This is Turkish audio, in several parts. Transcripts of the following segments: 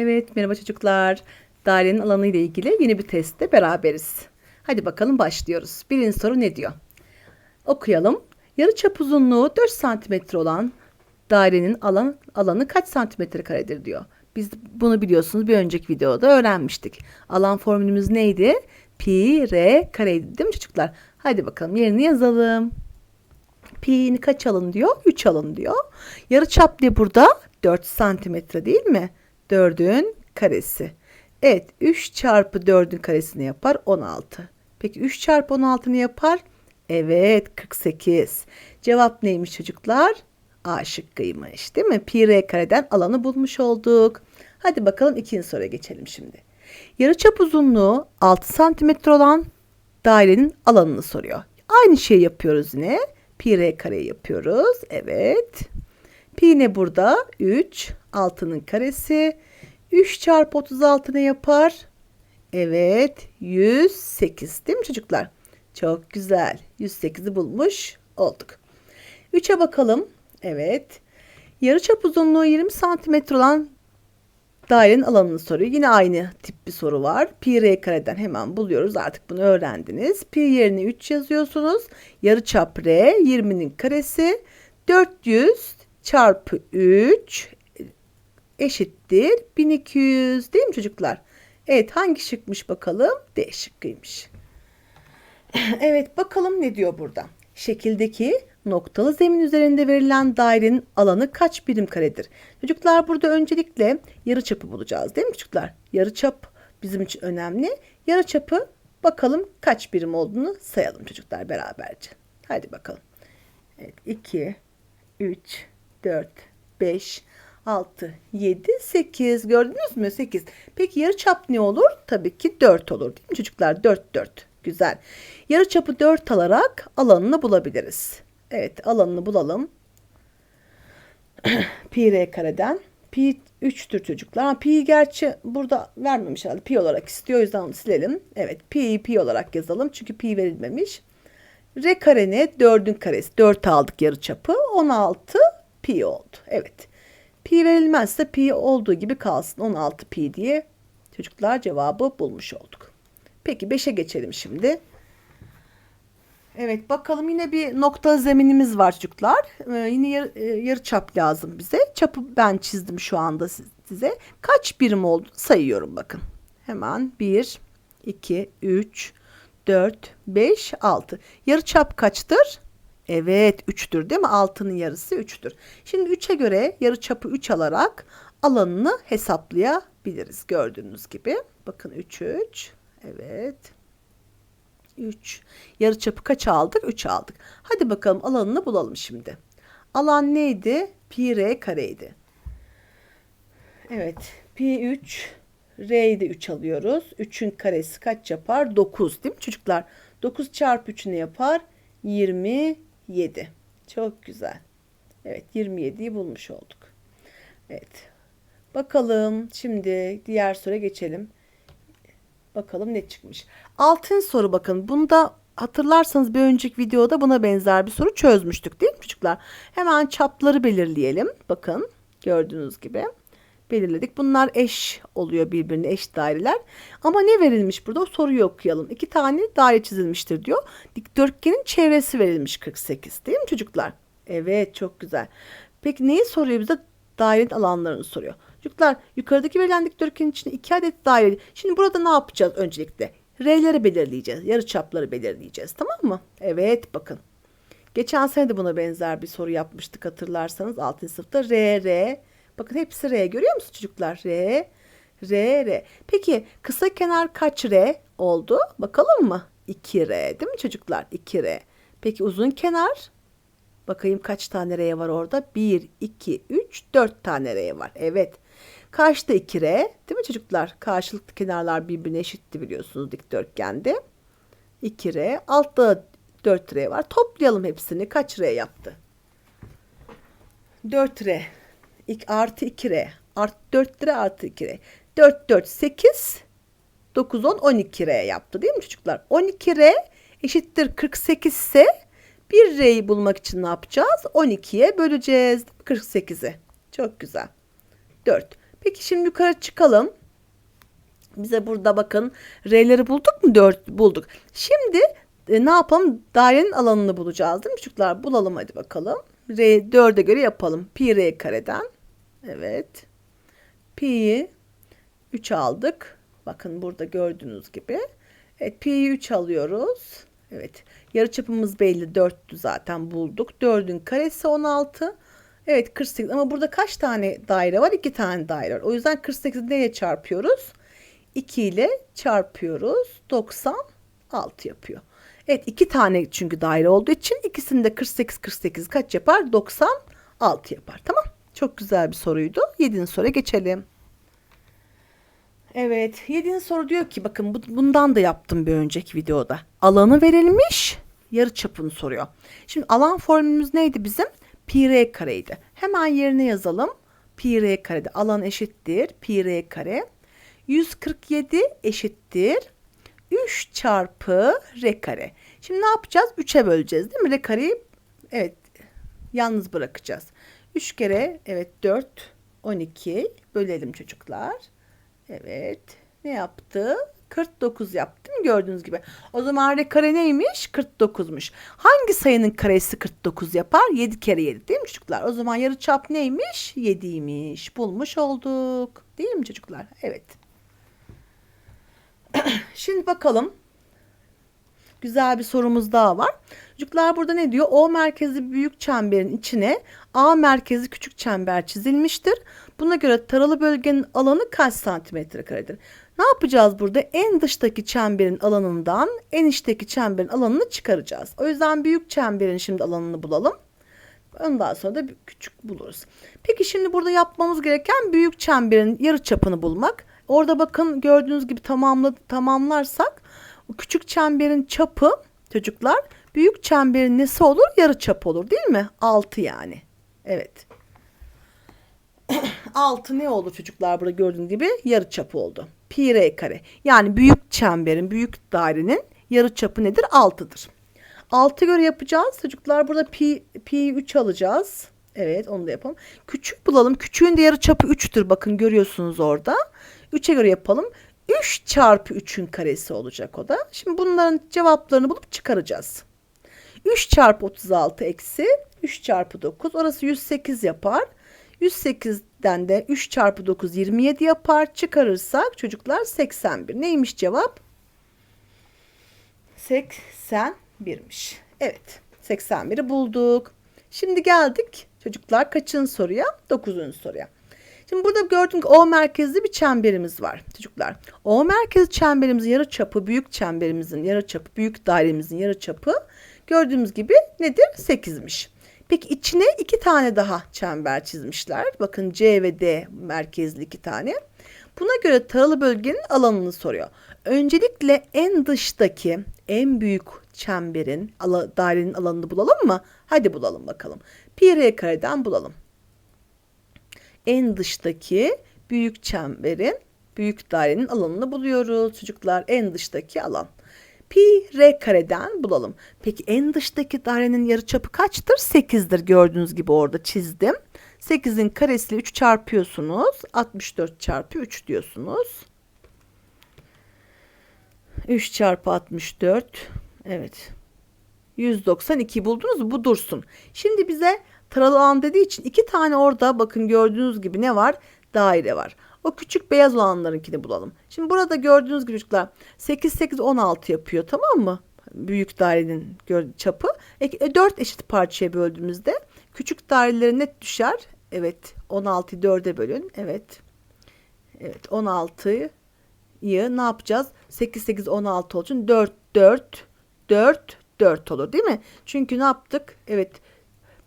Evet, merhaba çocuklar. Dairenin alanı ile ilgili yeni bir testte beraberiz. Hadi bakalım başlıyoruz. Birinci soru ne diyor? Okuyalım. Yarıçap uzunluğu 4 santimetre olan dairenin alan, alanı kaç santimetre karedir diyor. Biz bunu biliyorsunuz bir önceki videoda öğrenmiştik. Alan formülümüz neydi? Pi r kareydi değil mi çocuklar? Hadi bakalım yerini yazalım. Pi'ni kaç alın diyor? 3 alın diyor. Yarıçap ne burada? 4 santimetre değil mi? 4'ün karesi. Evet 3 çarpı 4'ün karesini yapar 16. Peki 3 çarpı 16 ne yapar? Evet 48. Cevap neymiş çocuklar? A şıkkıymış değil mi? Pi r kareden alanı bulmuş olduk. Hadi bakalım ikinci soruya geçelim şimdi. Yarıçap uzunluğu 6 santimetre olan dairenin alanını soruyor. Aynı şeyi yapıyoruz yine. Pi r kare yapıyoruz. Evet. Pi ne burada? 3. 6'nın karesi. 3 çarpı 36 ne yapar? Evet. 108 değil mi çocuklar? Çok güzel. 108'i bulmuş olduk. 3'e bakalım. Evet. Yarıçap uzunluğu 20 santimetre olan dairenin alanını soruyor. Yine aynı tip bir soru var. Pi r kareden hemen buluyoruz. Artık bunu öğrendiniz. Pi yerine 3 yazıyorsunuz. Yarıçap r 20'nin karesi 400 çarpı 3 eşittir 1200 değil mi çocuklar? Evet hangi şıkmış bakalım? D şıkkıymış. evet bakalım ne diyor burada? Şekildeki noktalı zemin üzerinde verilen dairenin alanı kaç birim karedir? Çocuklar burada öncelikle yarıçapı bulacağız değil mi çocuklar? Yarıçap bizim için önemli. Yarıçapı bakalım kaç birim olduğunu sayalım çocuklar beraberce. Hadi bakalım. Evet 2, 3, 4, 5, 6, 7, 8. Gördünüz mü? 8. Peki yarıçap ne olur? Tabii ki 4 olur değil mi çocuklar? 4, 4. Güzel. Yarıçapı 4 alarak alanını bulabiliriz. Evet alanını bulalım. pi r kareden. Pi 3'tür çocuklar. Pi gerçi burada vermemiş herhalde. Pi olarak istiyor. O yüzden onu silelim. Evet pi pi olarak yazalım. Çünkü pi verilmemiş. R kare ne? 4'ün karesi. 4 aldık yarıçapı. 16 pi oldu. Evet. Pi verilmezse pi olduğu gibi kalsın. 16 pi diye çocuklar cevabı bulmuş olduk. Peki 5'e geçelim şimdi. Evet bakalım yine bir nokta zeminimiz var çocuklar. Ee, yine yarı, e, yarı çap lazım bize. Çapı ben çizdim şu anda size. Kaç birim oldu sayıyorum bakın. Hemen 1, 2, 3, 4, 5, 6. Yarı çap kaçtır? Evet 3'tür değil mi? 6'nın yarısı 3'tür. Şimdi 3'e göre yarı çapı 3 alarak alanını hesaplayabiliriz. Gördüğünüz gibi. Bakın 3, 3. Evet. 3. Yarı çapı kaç aldık? 3 aldık. Hadi bakalım alanını bulalım şimdi. Alan neydi? Pi r kareydi. Evet. Pi 3. R'yi de 3 alıyoruz. 3'ün karesi kaç yapar? 9 değil mi çocuklar? 9 çarpı 3 ne yapar? 27. Çok güzel. Evet 27'yi bulmuş olduk. Evet. Bakalım şimdi diğer soruya geçelim. Bakalım ne çıkmış. Altın soru bakın. Bunda hatırlarsanız bir önceki videoda buna benzer bir soru çözmüştük değil mi çocuklar? Hemen çapları belirleyelim. Bakın gördüğünüz gibi belirledik. Bunlar eş oluyor birbirine eş daireler. Ama ne verilmiş burada? O soruyu okuyalım. İki tane daire çizilmiştir diyor. Dikdörtgenin çevresi verilmiş 48 değil mi çocuklar? Evet çok güzel. Peki neyi soruyor bize? Dairenin alanlarını soruyor. Çocuklar yukarıdaki verilen dikdörtgenin içinde iki adet daire. Şimdi burada ne yapacağız öncelikle? R'leri belirleyeceğiz. Yarı çapları belirleyeceğiz. Tamam mı? Evet bakın. Geçen sene de buna benzer bir soru yapmıştık hatırlarsanız 6. sınıfta. R, R. Bakın hepsi R. Görüyor musunuz çocuklar? R, R, R. Peki kısa kenar kaç R oldu? Bakalım mı? 2R değil mi çocuklar? 2R. Peki uzun kenar? Bakayım kaç tane R var orada? 1, 2, 3, 4 tane R var. Evet. Karşıda 2R değil mi çocuklar? Karşılıklı kenarlar birbirine eşitti biliyorsunuz dikdörtgende. 2R. Altta 4R var. Toplayalım hepsini. Kaç R yaptı? 4R. Artı 2R. Artı 4R artı 2R. 4, 4, 8. 9, 10, 12R yaptı değil mi çocuklar? 12R eşittir 48 ise bir R'yi bulmak için ne yapacağız? 12'ye böleceğiz 48'i. Çok güzel. 4. Peki şimdi yukarı çıkalım. Bize burada bakın R'leri bulduk mu? 4 bulduk. Şimdi e, ne yapalım? Dairenin alanını bulacağız değil mi çocuklar? Bulalım hadi bakalım. R 4'e göre yapalım. Pi R kareden. Evet. Pi'yi 3 aldık. Bakın burada gördüğünüz gibi. Evet pi'yi 3 alıyoruz. Evet. Yarıçapımız belli 4'tü zaten bulduk. 4'ün karesi 16. Evet 48 ama burada kaç tane daire var? 2 tane daire var. O yüzden 48'i neye çarpıyoruz? 2 ile çarpıyoruz. 96 yapıyor. Evet iki tane çünkü daire olduğu için ikisinde 48 48 kaç yapar? 96 yapar. Tamam. Çok güzel bir soruydu. 7. soruya geçelim. Evet, 7. soru diyor ki bakın bu- bundan da yaptım bir önceki videoda. Alanı verilmiş, yarı çapını soruyor. Şimdi alan formülümüz neydi bizim? Pi r kareydi. Hemen yerine yazalım. Pi r karede alan eşittir pi r kare. 147 eşittir 3 çarpı r kare. Şimdi ne yapacağız? 3'e böleceğiz değil mi? R kareyi evet yalnız bırakacağız. 3 kere evet 4 12 bölelim çocuklar. Evet. Ne yaptı? 49 yaptı değil mi gördüğünüz gibi. O zaman r kare neymiş? 49'muş. Hangi sayının karesi 49 yapar? 7 kere 7 değil mi çocuklar? O zaman yarıçap neymiş? 7'ymiş. Bulmuş olduk. Değil mi çocuklar? Evet. Şimdi bakalım. Güzel bir sorumuz daha var. Çocuklar burada ne diyor? O merkezi büyük çemberin içine A merkezi küçük çember çizilmiştir. Buna göre taralı bölgenin alanı kaç santimetre karedir? Ne yapacağız burada? En dıştaki çemberin alanından en içteki çemberin alanını çıkaracağız. O yüzden büyük çemberin şimdi alanını bulalım. Ondan sonra da küçük buluruz. Peki şimdi burada yapmamız gereken büyük çemberin yarı çapını bulmak. Orada bakın gördüğünüz gibi tamamla, tamamlarsak o küçük çemberin çapı çocuklar büyük çemberin nesi olur? Yarı çap olur değil mi? 6 yani. Evet. 6 ne oldu çocuklar burada gördüğünüz gibi yarı çapı oldu. Pi r kare. Yani büyük çemberin, büyük dairenin yarı çapı nedir? 6'dır. 6 göre yapacağız. Çocuklar burada pi, pi 3 alacağız. Evet onu da yapalım. Küçük bulalım. Küçüğün de yarı çapı 3'tür. Bakın görüyorsunuz orada. 3'e göre yapalım. 3 çarpı 3'ün karesi olacak o da. Şimdi bunların cevaplarını bulup çıkaracağız. 3 çarpı 36 eksi 3 çarpı 9 orası 108 yapar. 108'den de 3 çarpı 9 27 yapar. Çıkarırsak çocuklar 81. Neymiş cevap? 81'miş. Evet 81'i bulduk. Şimdi geldik çocuklar kaçın soruya? 9. soruya. Şimdi burada gördüm O merkezli bir çemberimiz var çocuklar. O merkezli çemberimizin yarı çapı büyük çemberimizin yarı çapı büyük dairemizin yarı çapı gördüğümüz gibi nedir? 8'miş. Peki içine iki tane daha çember çizmişler. Bakın C ve D merkezli iki tane. Buna göre taralı bölgenin alanını soruyor. Öncelikle en dıştaki en büyük çemberin dairenin alanını bulalım mı? Hadi bulalım bakalım. Pi r kareden bulalım. En dıştaki büyük çemberin büyük dairenin alanını buluyoruz. Çocuklar en dıştaki alan. Pi r kareden bulalım. Peki en dıştaki dairenin yarıçapı kaçtır? 8'dir gördüğünüz gibi orada çizdim. 8'in karesiyle 3 çarpıyorsunuz. 64 çarpı 3 diyorsunuz. 3 çarpı 64. Evet. 192 buldunuz? Bu dursun. Şimdi bize taralı alan dediği için iki tane orada bakın gördüğünüz gibi ne var? Daire var. O küçük beyaz olanlarınkini bulalım. Şimdi burada gördüğünüz gibi çocuklar 8 8 16 yapıyor tamam mı? Büyük dairenin çapı. E, 4 eşit parçaya böldüğümüzde küçük daireleri net düşer. Evet 16'yı 4'e bölün. Evet. Evet 16'yı ne yapacağız? 8 8 16 olsun 4 4 4 4 olur değil mi? Çünkü ne yaptık? Evet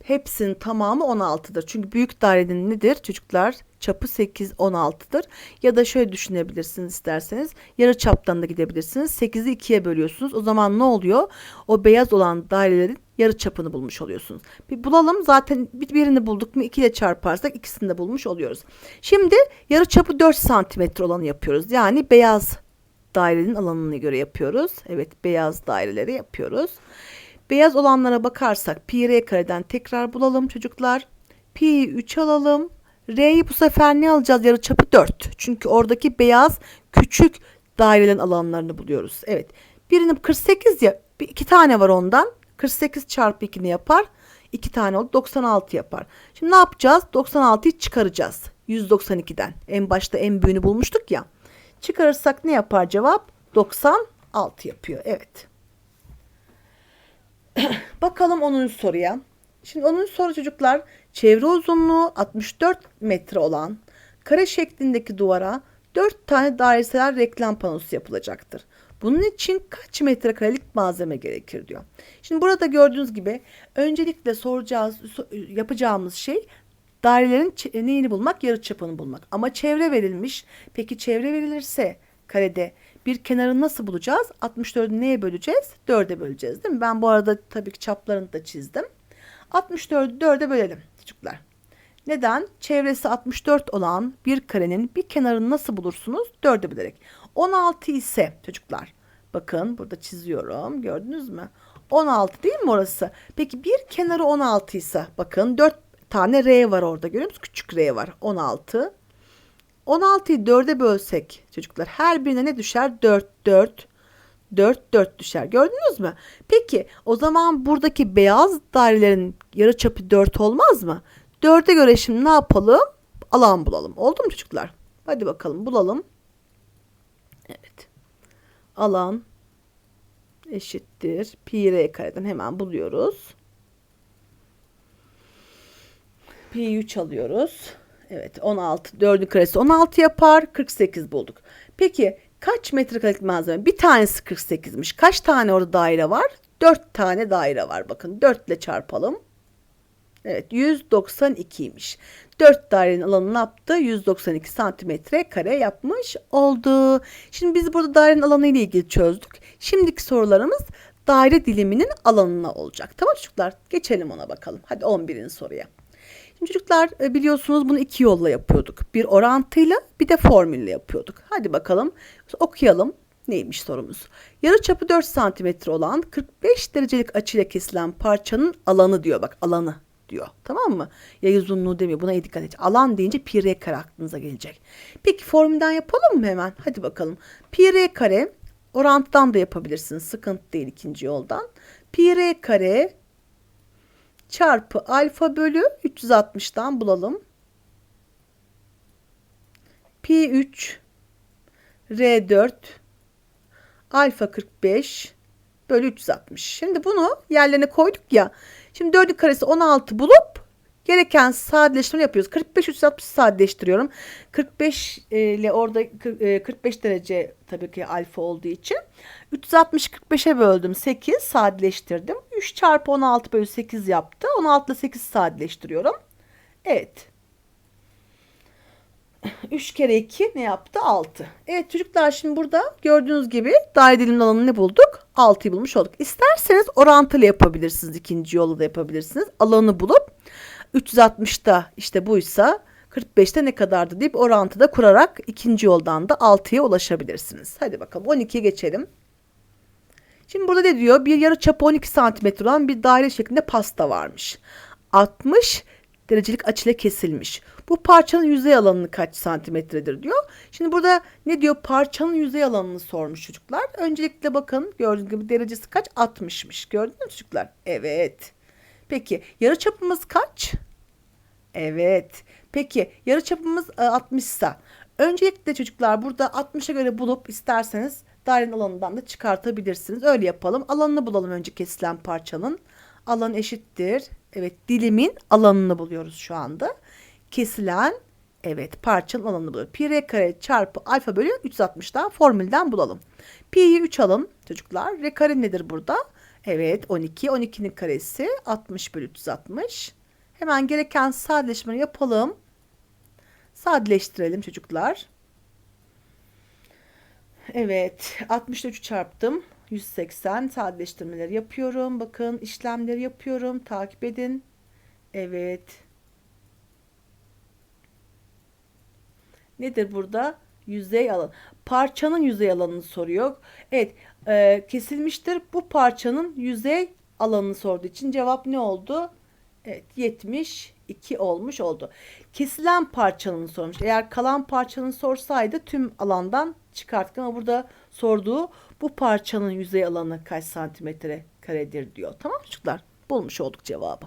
hepsinin tamamı 16'dır. Çünkü büyük dairenin nedir çocuklar? Çapı 8 16'dır. Ya da şöyle düşünebilirsiniz isterseniz. Yarı çaptan da gidebilirsiniz. 8'i 2'ye bölüyorsunuz. O zaman ne oluyor? O beyaz olan dairelerin yarı çapını bulmuş oluyorsunuz. Bir bulalım. Zaten birini bulduk mu 2 ile çarparsak ikisini de bulmuş oluyoruz. Şimdi yarı çapı 4 santimetre olanı yapıyoruz. Yani beyaz dairenin alanına göre yapıyoruz. Evet beyaz daireleri yapıyoruz. Beyaz olanlara bakarsak pi r kareden tekrar bulalım çocuklar. Pi 3 alalım. R'yi bu sefer ne alacağız? Yarıçapı 4. Çünkü oradaki beyaz küçük dairelerin alanlarını buluyoruz. Evet. Birinin 48 ya. iki tane var ondan. 48 çarpı 2 ne yapar? 2 tane oldu. 96 yapar. Şimdi ne yapacağız? 96'yı çıkaracağız. 192'den. En başta en büyüğünü bulmuştuk ya. Çıkarırsak ne yapar cevap? 96 yapıyor. Evet. Bakalım 10. soruya. Şimdi 10. soru çocuklar çevre uzunluğu 64 metre olan kare şeklindeki duvara 4 tane dairesel reklam panosu yapılacaktır. Bunun için kaç metrekarelik malzeme gerekir diyor. Şimdi burada gördüğünüz gibi öncelikle soracağız, so- yapacağımız şey dairelerin neyini bulmak, yarıçapını bulmak. Ama çevre verilmiş. Peki çevre verilirse karede bir kenarı nasıl bulacağız? 64'ü neye böleceğiz? 4'e böleceğiz değil mi? Ben bu arada tabii ki çaplarını da çizdim. 64'ü 4'e bölelim çocuklar. Neden? Çevresi 64 olan bir karenin bir kenarını nasıl bulursunuz? 4'e bölerek. 16 ise çocuklar bakın burada çiziyorum gördünüz mü? 16 değil mi orası? Peki bir kenarı 16 ise bakın 4 tane R var orada görüyor musunuz? Küçük R var 16. 16'yı 4'e bölsek çocuklar her birine ne düşer? 4 4 4 4 düşer. Gördünüz mü? Peki o zaman buradaki beyaz dairelerin yarıçapı 4 olmaz mı? 4'e göre şimdi ne yapalım? Alan bulalım. Oldu mu çocuklar? Hadi bakalım bulalım. Evet. Alan eşittir. Pi r kareden hemen buluyoruz. Pi 3 alıyoruz. Evet 16. 4'ün karesi 16 yapar. 48 bulduk. Peki kaç metrekarelik malzeme? Bir tanesi 48'miş. Kaç tane orada daire var? 4 tane daire var. Bakın 4 ile çarpalım. Evet 192'ymiş. 4 dairenin alanı ne yaptı? 192 santimetre kare yapmış oldu. Şimdi biz burada dairenin alanı ile ilgili çözdük. Şimdiki sorularımız daire diliminin alanına olacak. Tamam çocuklar geçelim ona bakalım. Hadi 11'in soruya. Şimdi çocuklar e, biliyorsunuz bunu iki yolla yapıyorduk. Bir orantıyla bir de formülle yapıyorduk. Hadi bakalım okuyalım. Neymiş sorumuz? Yarıçapı 4 santimetre olan 45 derecelik açıyla kesilen parçanın alanı diyor. Bak alanı diyor. Tamam mı? Yay uzunluğu demiyor. Buna iyi dikkat et. Alan deyince pi r kare aklınıza gelecek. Peki formülden yapalım mı hemen? Hadi bakalım. Pi r kare orantıdan da yapabilirsiniz. Sıkıntı değil ikinci yoldan. Pi r kare çarpı alfa bölü 360'dan bulalım. Pi 3 R4 alfa 45 bölü 360. Şimdi bunu yerlerine koyduk ya. Şimdi 4'ün karesi 16 bulup gereken sadeleştirme yapıyoruz. 45 360 sadeleştiriyorum. 45 ile orada 45 derece tabii ki alfa olduğu için 360 45'e böldüm. 8 sadeleştirdim. 3 çarpı 16 bölü 8 yaptı. 16 ile 8 sadeleştiriyorum. Evet. 3 kere 2 ne yaptı? 6. Evet çocuklar şimdi burada gördüğünüz gibi daire dilimin alanını ne bulduk? 6'yı bulmuş olduk. İsterseniz orantılı yapabilirsiniz. ikinci yolu da yapabilirsiniz. Alanı bulup 360'da işte buysa 45'te ne kadardı deyip orantıda kurarak ikinci yoldan da 6'ya ulaşabilirsiniz. Hadi bakalım 12'ye geçelim. Şimdi burada ne diyor? Bir yarı çapı 12 santimetre olan bir daire şeklinde pasta varmış. 60 derecelik açıyla kesilmiş. Bu parçanın yüzey alanını kaç santimetredir diyor. Şimdi burada ne diyor? Parçanın yüzey alanını sormuş çocuklar. Öncelikle bakın gördüğünüz gibi derecesi kaç? 60'mış. Gördünüz mü çocuklar? Evet. Peki yarı çapımız kaç? Evet. Peki yarı çapımız 60 ise öncelikle çocuklar burada 60'a göre bulup isterseniz dairenin alanından da çıkartabilirsiniz. Öyle yapalım. Alanını bulalım önce kesilen parçanın. Alan eşittir. Evet dilimin alanını buluyoruz şu anda. Kesilen evet parçanın alanını buluyoruz. Pi r kare çarpı alfa bölü 360'dan formülden bulalım. Pi'yi 3 alın çocuklar. R kare nedir burada? Evet 12. 12'nin karesi 60 bölü 360. Hemen gereken sadeleşmeyi yapalım. Sadeleştirelim çocuklar. Evet 60 3 çarptım. 180 sadeleştirmeleri yapıyorum. Bakın işlemleri yapıyorum. Takip edin. Evet. Nedir burada? Yüzey alan. Parçanın yüzey alanını soruyor. Evet. E, kesilmiştir. Bu parçanın yüzey alanını sorduğu için cevap ne oldu? Evet 72 2 olmuş oldu. Kesilen parçanın sormuş. Eğer kalan parçanın sorsaydı tüm alandan çıkarttık ama burada sorduğu bu parçanın yüzey alanı kaç santimetre karedir diyor. Tamam mı çocuklar? Bulmuş olduk cevabı.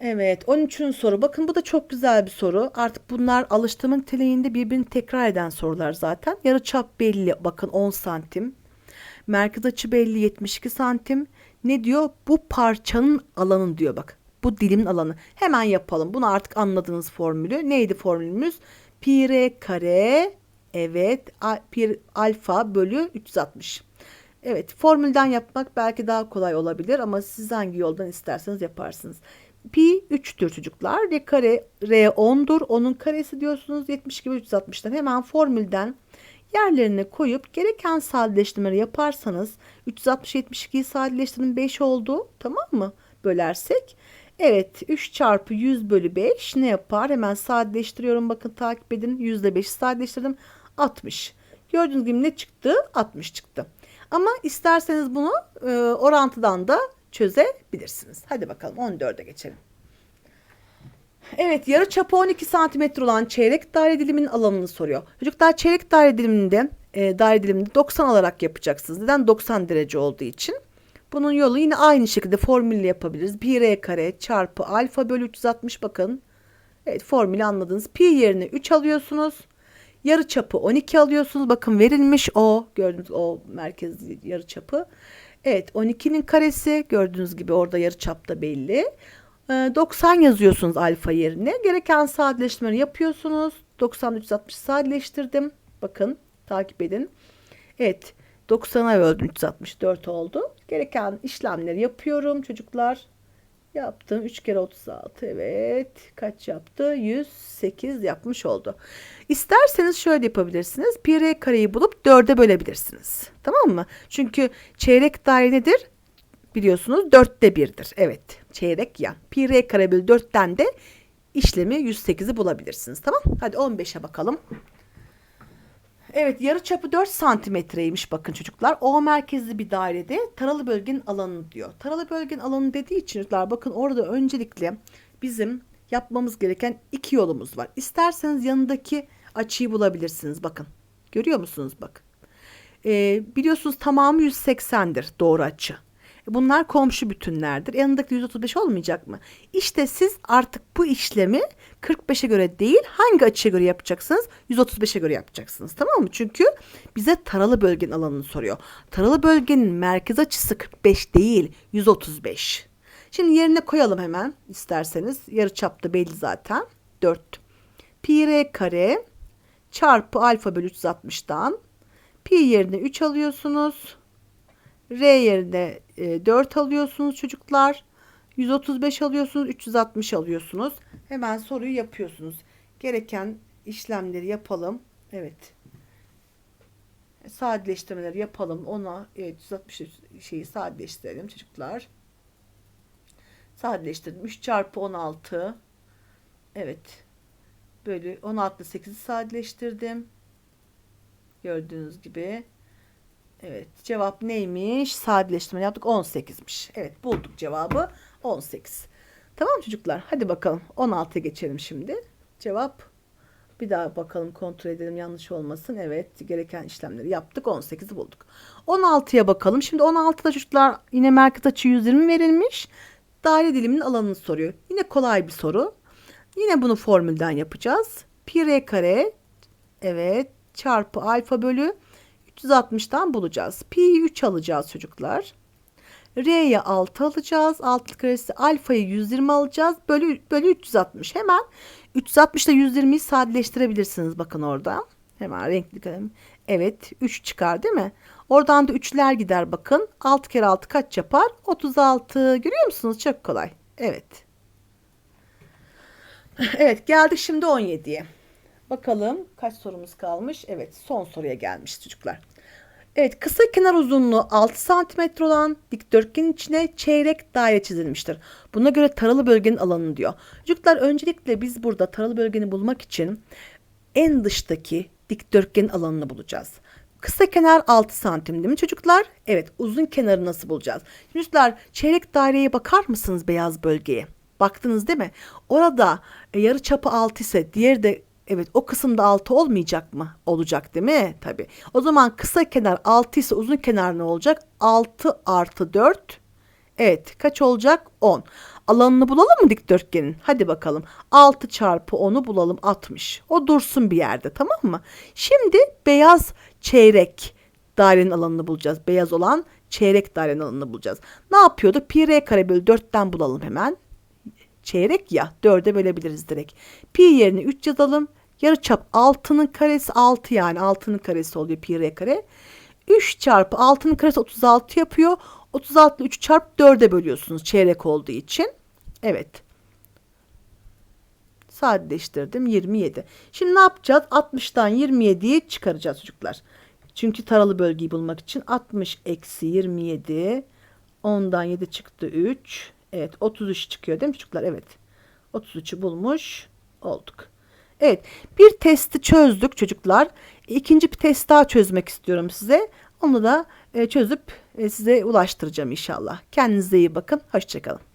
Evet. Evet 13. soru. Bakın bu da çok güzel bir soru. Artık bunlar alıştırma niteliğinde birbirini tekrar eden sorular zaten. Yarı çap belli. Bakın 10 santim. Merkez açı belli 72 santim. Ne diyor? Bu parçanın alanı diyor bak. Bu dilimin alanı. Hemen yapalım. Bunu artık anladığınız formülü. Neydi formülümüz? Pi r kare evet pi alfa bölü 360. Evet formülden yapmak belki daha kolay olabilir ama siz hangi yoldan isterseniz yaparsınız. Pi 3'tür çocuklar. R kare R 10'dur. Onun karesi diyorsunuz 72 bölü 360'tan. Hemen formülden yerlerine koyup gereken sadeleştirmeleri yaparsanız 360 72'yi sadeleştirdim 5 oldu. Tamam mı? Bölersek. Evet 3 çarpı 100 bölü 5 ne yapar? Hemen sadeleştiriyorum. Bakın takip edin. %5'i sadeleştirdim. 60. Gördüğünüz gibi ne çıktı? 60 çıktı. Ama isterseniz bunu e, orantıdan da çözebilirsiniz. Hadi bakalım 14'e geçelim. Evet yarı çapı 12 santimetre olan çeyrek daire diliminin alanını soruyor. Çocuklar çeyrek daire diliminde e, daire diliminde 90 alarak yapacaksınız. Neden? 90 derece olduğu için. Bunun yolu yine aynı şekilde formülle yapabiliriz. Pi r kare çarpı alfa bölü 360 bakın. Evet formülü anladınız. Pi yerine 3 alıyorsunuz. Yarı çapı 12 alıyorsunuz. Bakın verilmiş o. Gördüğünüz o merkez yarı çapı. Evet 12'nin karesi gördüğünüz gibi orada yarı çapta belli. Ee, 90 yazıyorsunuz alfa yerine. Gereken sadeleştirmeleri yapıyorsunuz. 90 360 sadeleştirdim. Bakın takip edin. Evet 90'a böldüm 364 oldu. Gereken işlemleri yapıyorum çocuklar. Yaptım 3 kere 36 evet kaç yaptı 108 yapmış oldu. İsterseniz şöyle yapabilirsiniz. Pi r kareyi bulup 4'e bölebilirsiniz. Tamam mı? Çünkü çeyrek daire nedir? Biliyorsunuz 4'te 1'dir. Evet çeyrek ya. Pi r kare bölü 4'ten de işlemi 108'i bulabilirsiniz. Tamam Hadi 15'e bakalım. Evet yarı çapı 4 santimetreymiş bakın çocuklar. O merkezli bir dairede taralı bölgenin alanı diyor. Taralı bölgenin alanı dediği için çocuklar bakın orada öncelikle bizim yapmamız gereken iki yolumuz var. İsterseniz yanındaki açıyı bulabilirsiniz bakın. Görüyor musunuz bak. Ee, biliyorsunuz tamamı 180'dir doğru açı. Bunlar komşu bütünlerdir. Yanındaki 135 olmayacak mı? İşte siz artık bu işlemi 45'e göre değil hangi açıya göre yapacaksınız? 135'e göre yapacaksınız. Tamam mı? Çünkü bize taralı bölgenin alanını soruyor. Taralı bölgenin merkez açısı 45 değil 135. Şimdi yerine koyalım hemen isterseniz. Yarı çapta belli zaten. 4 pi r kare çarpı alfa bölü 360'dan pi yerine 3 alıyorsunuz. R yerine e, 4 alıyorsunuz çocuklar. 135 alıyorsunuz, 360 alıyorsunuz. Hemen soruyu yapıyorsunuz. Gereken işlemleri yapalım. Evet. Sadeleştirmeleri yapalım. Ona evet 160 şeyi sadeleştirelim çocuklar. Sadeleştirdim. 3 çarpı 16. Evet. Bölü 16 8'i sadeleştirdim. Gördüğünüz gibi. Evet cevap neymiş? Sadeleştirme yaptık 18'miş. Evet bulduk cevabı 18. Tamam çocuklar hadi bakalım 16'ya geçelim şimdi. Cevap bir daha bakalım kontrol edelim yanlış olmasın. Evet gereken işlemleri yaptık 18'i bulduk. 16'ya bakalım. Şimdi 16'da çocuklar yine merkez açı 120 verilmiş. Daire diliminin alanını soruyor. Yine kolay bir soru. Yine bunu formülden yapacağız. Pi r kare evet çarpı alfa bölü 360'tan bulacağız. Pi'yi 3 alacağız çocuklar. R'ye 6 alacağız. 6 karesi alfayı 120 alacağız. Bölü, bölü 360. Hemen 360 ile 120'yi sadeleştirebilirsiniz. Bakın orada. Hemen renkli kalem. Evet 3 çıkar değil mi? Oradan da 3'ler gider bakın. 6 kere 6 kaç yapar? 36. Görüyor musunuz? Çok kolay. Evet. Evet geldik şimdi 17'ye. Bakalım kaç sorumuz kalmış? Evet son soruya gelmiş çocuklar. Evet kısa kenar uzunluğu 6 cm olan dikdörtgenin içine çeyrek daire çizilmiştir. Buna göre taralı bölgenin alanını diyor. Çocuklar öncelikle biz burada taralı bölgeni bulmak için en dıştaki dikdörtgenin alanını bulacağız. Kısa kenar 6 santim değil mi çocuklar? Evet uzun kenarı nasıl bulacağız? Çocuklar çeyrek daireye bakar mısınız beyaz bölgeye? Baktınız değil mi? Orada e, yarı çapı 6 ise diğeri de evet o kısımda 6 olmayacak mı? Olacak değil mi? Tabii. O zaman kısa kenar 6 ise uzun kenar ne olacak? 6 artı 4 Evet kaç olacak? 10. Alanını bulalım mı dikdörtgenin? Hadi bakalım. 6 çarpı 10'u bulalım 60. O dursun bir yerde tamam mı? Şimdi beyaz çeyrek dairenin alanını bulacağız. Beyaz olan çeyrek dairenin alanını bulacağız. Ne yapıyordu? Pi r kare bölü 4'ten bulalım hemen. Çeyrek ya 4'e bölebiliriz direkt. Pi yerine 3 yazalım. Yarıçap 6'nın karesi 6 yani 6'nın karesi oluyor pi r kare. 3 çarpı 6'nın karesi 36 yapıyor. 36 ile 3 çarp 4'e bölüyorsunuz çeyrek olduğu için. Evet. Sadeleştirdim 27. Şimdi ne yapacağız? 60'tan 27'yi çıkaracağız çocuklar. Çünkü taralı bölgeyi bulmak için 60 eksi 27 10'dan 7 çıktı 3. Evet 33 çıkıyor değil mi çocuklar? Evet. 33'ü bulmuş olduk. Evet bir testi çözdük çocuklar. İkinci bir test daha çözmek istiyorum size. Onu da e, çözüp e, size ulaştıracağım inşallah. Kendinize iyi bakın. Hoşçakalın.